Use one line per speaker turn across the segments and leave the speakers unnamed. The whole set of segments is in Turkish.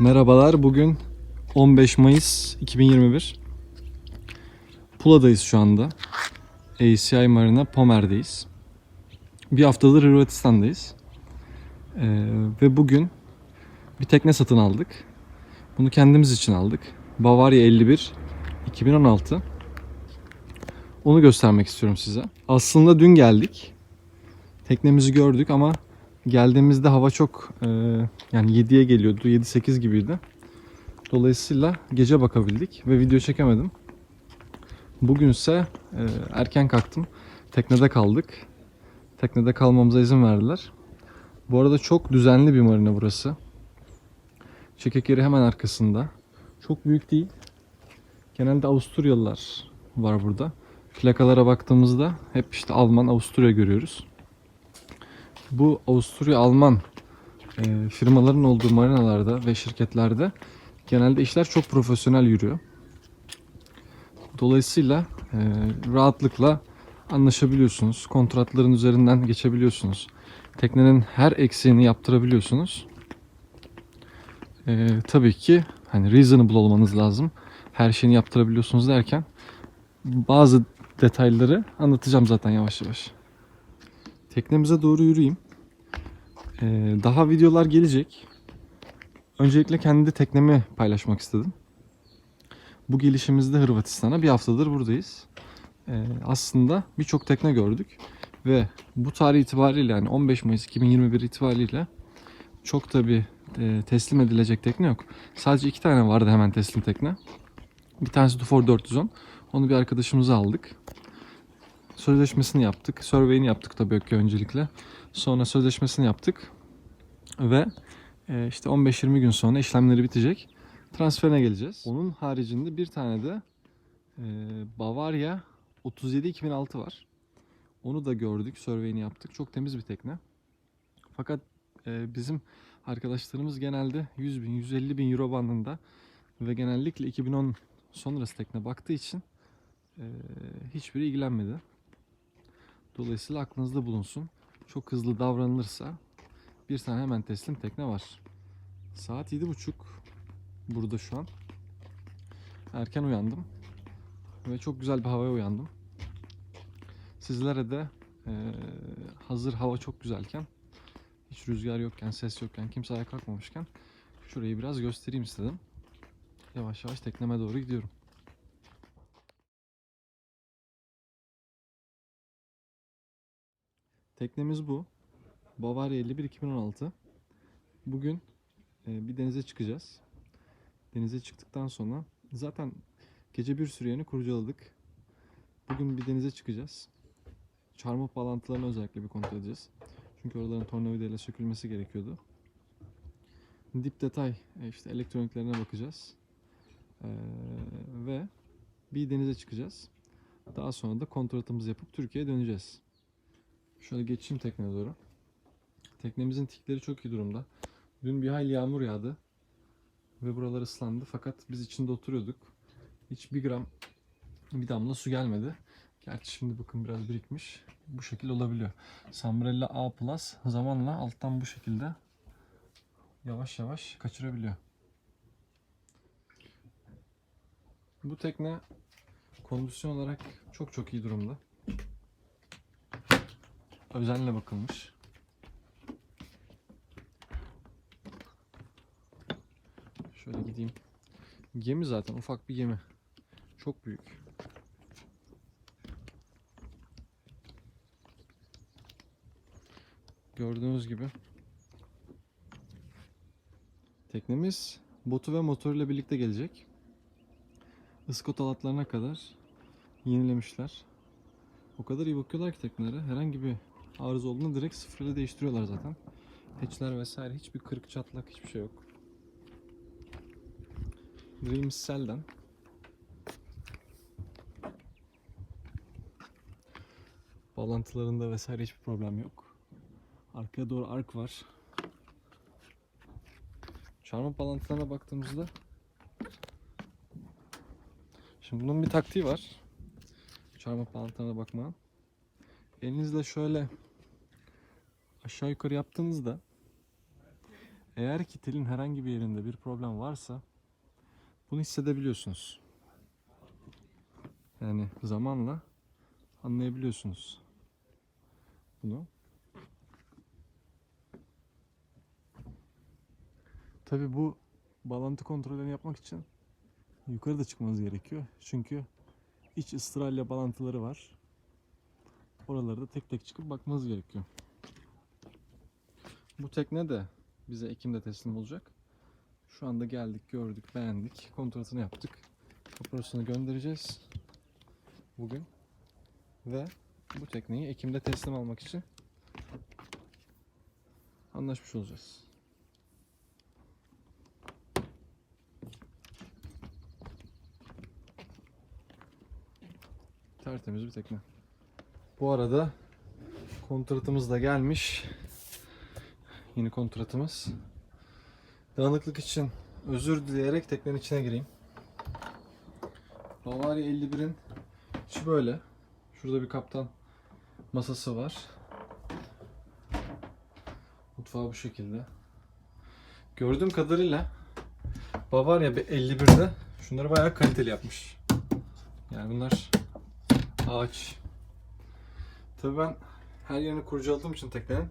Merhabalar. Bugün 15 Mayıs 2021. Pula'dayız şu anda. ACI Marina Pomer'deyiz. Bir haftadır Hırvatistan'dayız. Ee, ve bugün bir tekne satın aldık. Bunu kendimiz için aldık. Bavaria 51 2016. Onu göstermek istiyorum size. Aslında dün geldik. Teknemizi gördük ama geldiğimizde hava çok e, yani 7'ye geliyordu. 7-8 gibiydi. Dolayısıyla gece bakabildik ve video çekemedim. Bugünse e, erken kalktım. Teknede kaldık. Teknede kalmamıza izin verdiler. Bu arada çok düzenli bir marina burası. Çekek yeri hemen arkasında. Çok büyük değil. Genelde Avusturyalılar var burada. Plakalara baktığımızda hep işte Alman, Avusturya görüyoruz. Bu Avusturya Alman e, firmaların olduğu marinalarda ve şirketlerde genelde işler çok profesyonel yürüyor. Dolayısıyla e, rahatlıkla anlaşabiliyorsunuz. Kontratların üzerinden geçebiliyorsunuz. Teknenin her eksiğini yaptırabiliyorsunuz. E, tabii ki hani reasonable olmanız lazım. Her şeyini yaptırabiliyorsunuz derken bazı detayları anlatacağım zaten yavaş yavaş. Teknemize doğru yürüyeyim. Ee, daha videolar gelecek. Öncelikle kendi teknemi paylaşmak istedim. Bu gelişimizde Hırvatistan'a bir haftadır buradayız. Ee, aslında birçok tekne gördük ve bu tarih itibariyle yani 15 Mayıs 2021 itibariyle çok tabi teslim edilecek tekne yok. Sadece iki tane vardı hemen teslim tekne. Bir tanesi Dufor 410. Onu bir arkadaşımıza aldık. Sözleşmesini yaptık. Survey'ini yaptık tabii ki öncelikle. Sonra sözleşmesini yaptık. Ve e, işte 15-20 gün sonra işlemleri bitecek. Transferine geleceğiz. Onun haricinde bir tane de e, Bavaria 37 2006 var. Onu da gördük, survey'ini yaptık. Çok temiz bir tekne. Fakat e, bizim arkadaşlarımız genelde 100 bin, 150 bin euro bandında ve genellikle 2010 sonrası tekne baktığı için hiçbiri ilgilenmedi. Dolayısıyla aklınızda bulunsun. Çok hızlı davranılırsa bir tane hemen teslim tekne var. Saat 7.30 burada şu an. Erken uyandım. Ve çok güzel bir havaya uyandım. Sizlere de e, hazır hava çok güzelken, hiç rüzgar yokken, ses yokken, kimse ayağa kalkmamışken şurayı biraz göstereyim istedim. Yavaş yavaş tekneme doğru gidiyorum. Teknemiz bu. Bavaria 51 2016. Bugün e, bir denize çıkacağız. Denize çıktıktan sonra zaten gece bir sürü yerini kurcaladık. Bugün bir denize çıkacağız. Çarmıh bağlantılarını özellikle bir kontrol edeceğiz. Çünkü oraların tornavidayla sökülmesi gerekiyordu. Dip detay e, işte elektroniklerine bakacağız. Ee, ve bir denize çıkacağız. Daha sonra da kontratımızı yapıp Türkiye'ye döneceğiz. Şöyle geçeyim tekneye doğru. Teknemizin tikleri çok iyi durumda. Dün bir hayli yağmur yağdı. Ve buralar ıslandı. Fakat biz içinde oturuyorduk. Hiç bir gram bir damla su gelmedi. Gerçi şimdi bakın biraz birikmiş. Bu şekilde olabiliyor. Sambrella A Plus zamanla alttan bu şekilde yavaş yavaş kaçırabiliyor. Bu tekne kondisyon olarak çok çok iyi durumda. Özenle bakılmış. Şöyle gideyim. Gemi zaten ufak bir gemi. Çok büyük. Gördüğünüz gibi teknemiz botu ve motoruyla birlikte gelecek. Iskot alatlarına kadar yenilemişler. O kadar iyi bakıyorlar ki teknelere. Herhangi bir arıza olduğunda direkt sıfırla değiştiriyorlar zaten. Hatchler vesaire hiçbir kırık çatlak hiçbir şey yok. Dreams Cell'den Bağlantılarında vesaire hiçbir problem yok. Arkaya doğru ark var. Çarmıh bağlantılarına baktığımızda Şimdi bunun bir taktiği var. Çarmıh bağlantılarına bakma. Elinizle şöyle aşağı yukarı yaptığınızda Eğer ki telin herhangi bir yerinde bir problem varsa bunu hissedebiliyorsunuz. Yani zamanla anlayabiliyorsunuz bunu. Tabi bu bağlantı kontrollerini yapmak için yukarıda çıkmanız gerekiyor. Çünkü iç ıstıralya bağlantıları var. Oraları da tek tek çıkıp bakmanız gerekiyor. Bu tekne de bize Ekim'de teslim olacak. Şu anda geldik, gördük, beğendik. Kontratını yaptık. Faturasını göndereceğiz. Bugün. Ve bu tekneyi Ekim'de teslim almak için anlaşmış olacağız. Tertemiz bir tekne. Bu arada kontratımız da gelmiş. Yeni kontratımız. Dağınıklık için özür dileyerek teknenin içine gireyim. Bavaria 51'in içi böyle. Şurada bir kaptan masası var. Mutfağı bu şekilde. Gördüğüm kadarıyla Bavaria 51'de şunları bayağı kaliteli yapmış. Yani bunlar ağaç. Tabii ben her yerini kurcaladığım için teknenin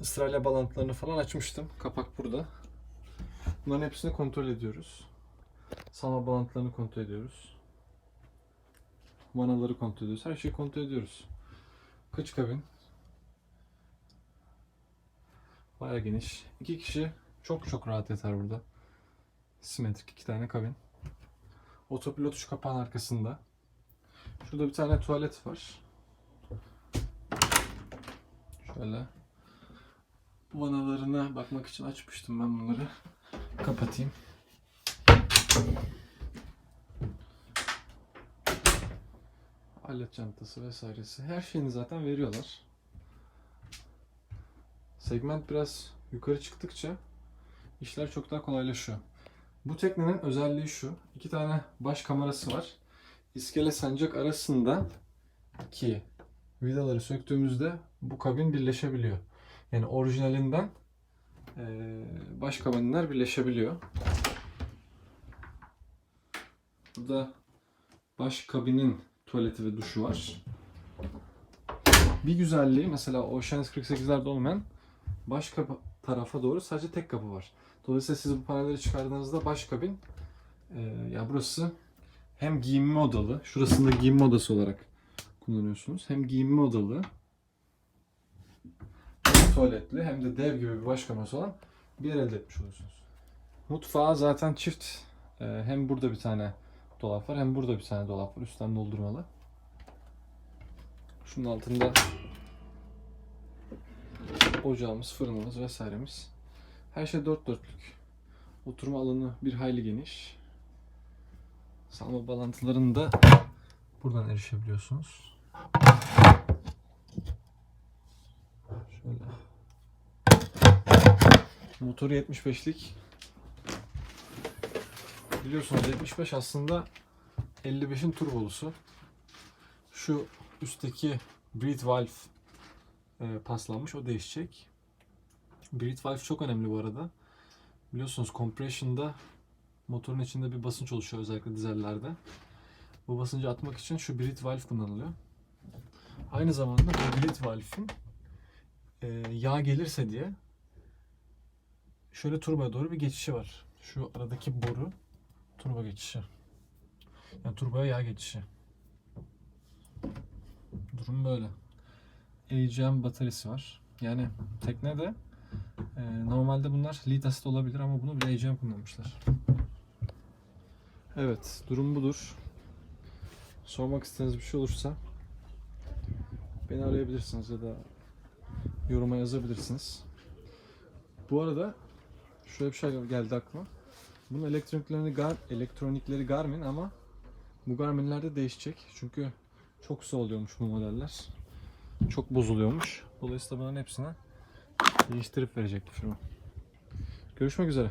ısrarla bağlantılarını falan açmıştım. Kapak burada. Bunların hepsini kontrol ediyoruz. Salma bağlantılarını kontrol ediyoruz. Vanaları kontrol ediyoruz. Her şeyi kontrol ediyoruz. Kıç kabin. Baya geniş. İki kişi çok çok rahat yatar burada. Simetrik iki tane kabin. Otopilot şu kapağın arkasında. Şurada bir tane tuvalet var. Şöyle. Vanalarına bakmak için açmıştım ben bunları. Kapatayım. Alet çantası vesairesi. Her şeyini zaten veriyorlar. Segment biraz yukarı çıktıkça işler çok daha kolaylaşıyor. Bu teknenin özelliği şu. iki tane baş kamerası var. İskele sancak arasında ki vidaları söktüğümüzde bu kabin birleşebiliyor. Yani orijinalinden eee, baş kabinler birleşebiliyor. Burada baş kabinin tuvaleti ve duşu var. Bir güzelliği mesela Oceanus 48'lerde olmayan baş kapı tarafa doğru sadece tek kapı var. Dolayısıyla siz bu panelleri çıkardığınızda baş kabin eee ya burası hem giyinme odalı, şurasında giyinme odası olarak kullanıyorsunuz. Hem giyinme odalı, hem tuvaletli, hem de dev gibi bir baş kamerası olan bir yer elde etmiş oluyorsunuz. Mutfağı zaten çift. Ee, hem burada bir tane dolap var, hem burada bir tane dolap var. Üstten doldurmalı. Şunun altında ocağımız, fırınımız vesairemiz. Her şey dört dörtlük. Oturma alanı bir hayli geniş. Salma bağlantılarını da buradan erişebiliyorsunuz. Şöyle. Motoru 75'lik. Biliyorsunuz 75 aslında 55'in turbolusu. Şu üstteki breathe valve e, paslanmış. O değişecek. Breathe valve çok önemli bu arada. Biliyorsunuz compression'da motorun içinde bir basınç oluşuyor özellikle dizellerde. Bu basıncı atmak için şu breathe valve kullanılıyor. Aynı zamanda bu breathe valve'in e, yağ gelirse diye şöyle turboya doğru bir geçişi var. Şu aradaki boru turbo geçişi. Yani turboya yağ geçişi. Durum böyle. AGM bataryası var. Yani teknede e, normalde bunlar lead acid olabilir ama bunu bir AGM kullanmışlar. Evet, durum budur. Sormak istediğiniz bir şey olursa beni arayabilirsiniz ya da yoruma yazabilirsiniz. Bu arada şöyle bir şey geldi aklıma. Bunun elektroniklerini Gar elektronikleri Garmin ama bu Garmin'lerde değişecek. Çünkü çok su oluyormuş bu modeller. Çok bozuluyormuş. Dolayısıyla bunların hepsine değiştirip verecek firma. Görüşmek üzere.